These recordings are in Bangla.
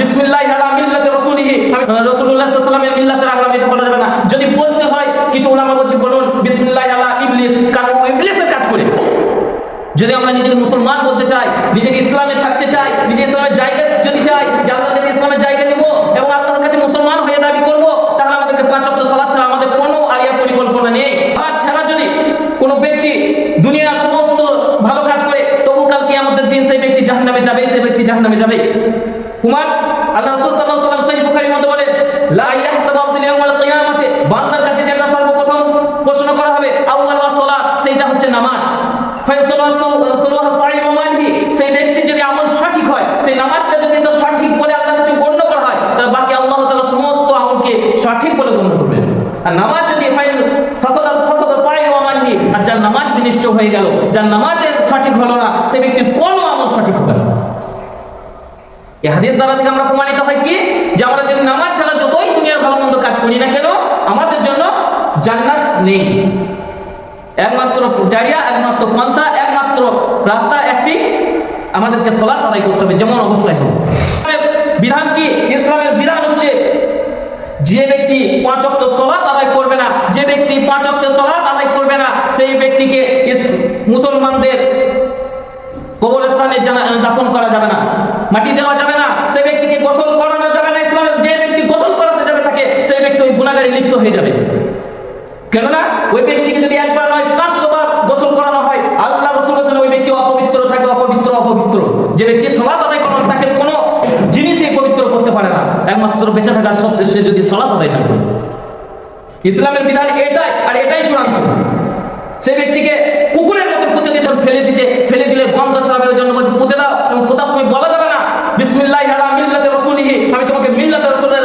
বিসমিল্লাহ আলা মিল্লাতে রাসূলিহি। রাসূলুল্লাহ সাল্লাল্লাহু আলাইহি এটা বলা যাবে না। যদি বলতে হয়, কিছু উলামা বলছে, বলুন, বিসমিল্লাহ আলা ইবলিস, কারণ ও ইবলিসের কাজ করে। যদি আমরা নিজেকে মুসলমান বলতে চাই, নিজেকে ইসলামে থাকতে চাই নিজে ইসলামের জায়গা যদি চাই, যে কাছে ইসলামের জায়গা নিব এবং আল্লাহর কাছে মুসলমান হয়ে দাবি করব, তাহলে আমাদেরকে পাঁচ ওয়াক্ত সালাত ছাড়া আমাদের কোনো আলিয়া পরিকল্পনা নেই। আর ছাড়া যদি কোনো ব্যক্তি দুনিয়ার সমস্ত ভালো কাজ করে, তবু কাল কিয়ামতের দিন সেই ব্যক্তি জাহান্নামে যাবে, সেই ব্যক্তি জাহান্নামে যাবে। কুমার আল্লাহ রাসূল সাল্লাল্লাহু আলাইহি সহিহ মধ্যে বলেন, লা ইয়াহসাবু আবদুল ইয়াউমাল কিয়ামাতে। বান্দার কাছে যেটা সর্বপ্রথম প্রশ্ন করা হবে, আউয়াল সালাত, সেইটা হচ্ছে নামাজ। সেই ব্যক্তির যদি আমল সঠিক হয়, সেই নামাজটা যদি তো সঠিক বলে আল্লাহ কিছু গণ্য করা হয় তাহলে বাকি আল্লাহ তাআলা সমস্ত আমলকে সঠিক বলে গণ্য করবে আর নামাজ যদি আর যার নামাজ বিনষ্ট হয়ে গেল, যার নামাজের সঠিক হলো না, সেই ব্যক্তির কোনো আমল সঠিক হবে এই হাদিস দ্বারা থেকে আমরা প্রমাণিত হয় কি? যে আমরা যদি নামাজ ছাড়া যতই দুনিয়ার ভালো মন্দ কাজ করি না কেন, আমাদের জন্য জান্নাত নেই। একমাত্র জারিয়া, একমাত্র পন্থা, একমাত্র রাস্তা একটি আমাদেরকে সলাৎ আদায় করতে হবে, যেমন অবস্থায় হোক। বিধান কি? ইসলামের বিধান হচ্ছে যে ব্যক্তি পাঁচ অক্ট সলাৎ আদায় করবে না, যে ব্যক্তি পাঁচ অক্ট সলাৎ আদায় করবে না, সেই ব্যক্তিকে মুসলমানদের কবরস্থানে দাফন করা যাবে না, মাটি দেওয়া যাবে না সেই ব্যক্তিকে গোসল করানো যাবে না ইসলামের যে ব্যক্তি গোসল করাতে যাবে তাকে সেই ব্যক্তি লিপ্ত হয়ে যাবে। কেননা ওই ব্যক্তিকে যদি একবার নয় পাঁচশো বার গোসল করানো হয়, আল্লাহ রসুল বলছেন ওই ব্যক্তি অপবিত্র থাকে, অপবিত্র অপবিত্র। যে ব্যক্তি সলাপ আদায় করান তাকে কোনো জিনিসই পবিত্র করতে পারে না। একমাত্র বেঁচে থাকার সত্ত্বে সে যদি সলাপ আদায় না করে। ইসলামের বিধান এটাই, আর এটাই চূড়ান্ত। সেই ব্যক্তিকে কুকুরের মতো পুঁতে দিতে ফেলে দিতে, ফেলে দিলে গন্ধ ছড়াবে, ওই জন্য বলছে, পুঁতে দাও এবং পোতার সময় বলা যাবে না। বিসমিল্লাহ আলা মিল্লাতে রাসূলিহি আমি তোমাকে মিল্লাতে রাসূলের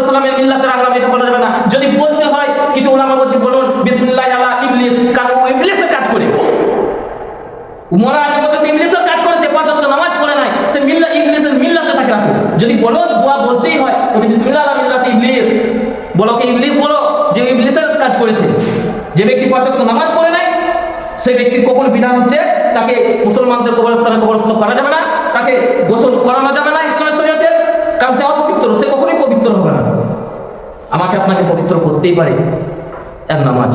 রাসূলুল্লাহ সাল্লাল্লাহু আলাইহি ওয়াসাল্লামের মিল্লাতে রাখলাম এটা বলা যাবে না। যদি বলতে হয়, কিছু বলছে বলুন বিসমিল্লাহ আলা, ইবলিস, কারণ ও ইবলিসের কাজ করে। উমরা আগে পর্যন্ত ইবলিসের কাজ করেছে নামাজ পড়ে নাই, সে মিল্লা, ইবলিসের মিল্লাতে থাকে রাখো যদি বলো দোয়া বলতেই হয় বিসমিল্লাহ আলা, মিল্লাতে ইবলিস। বলো কি, ইবলিস বলো? যে ইবলিসের কাজ করেছে। যে ব্যক্তি পাঁচ নামাজ পড়ে নাই সেই ব্যক্তির কখন বিধান হচ্ছে, তাকে মুসলমানদের কবরস্থানে কবরস্থ করা যাবে না, তাকে গোসল করানো যাবে না ইসলামের শরীয়তে কারণ সে অপবিত্র সে কখনোই পবিত্র হবে না আমাকে আপনাকে পবিত্র করতেই পারে এক নামাজ।